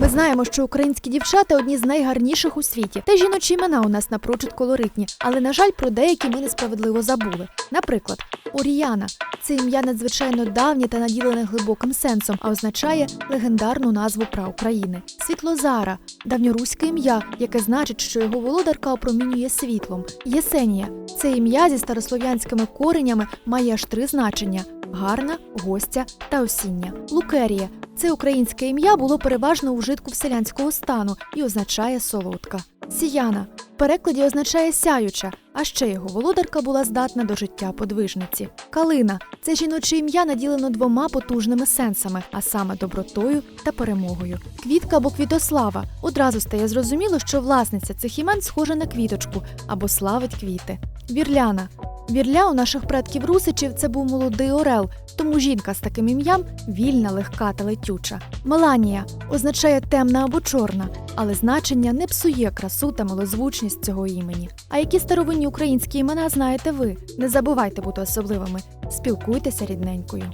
Ми знаємо, що українські дівчата одні з найгарніших у світі. Та жіночі імена у нас напрочуд колоритні, але на жаль, про деякі ми несправедливо забули. Наприклад, Оріяна це ім'я надзвичайно давнє та наділене глибоким сенсом, а означає легендарну назву праукраїни. Світлозара давньоруське ім'я, яке значить, що його володарка опромінює світлом. Єсенія це ім'я зі старослов'янськими коренями має аж три значення: гарна, гостя та осіння. Лукерія це українське ім'я було переважно у вжитку вселянського стану і означає солодка. Сіяна в перекладі означає сяюча, а ще його володарка була здатна до життя подвижниці. Калина це жіноче ім'я наділено двома потужними сенсами, а саме добротою та перемогою. Квітка або квітослава одразу стає зрозуміло, що власниця цих імен схожа на квіточку або славить квіти. Вірляна Вірля у наших предків русичів це був молодий орел, тому жінка з таким ім'ям вільна, легка та летюча. Меланія означає темна або чорна, але значення не псує красу та милозвучність цього імені. А які старовинні українські імена знаєте ви? Не забувайте бути особливими. Спілкуйтеся рідненькою.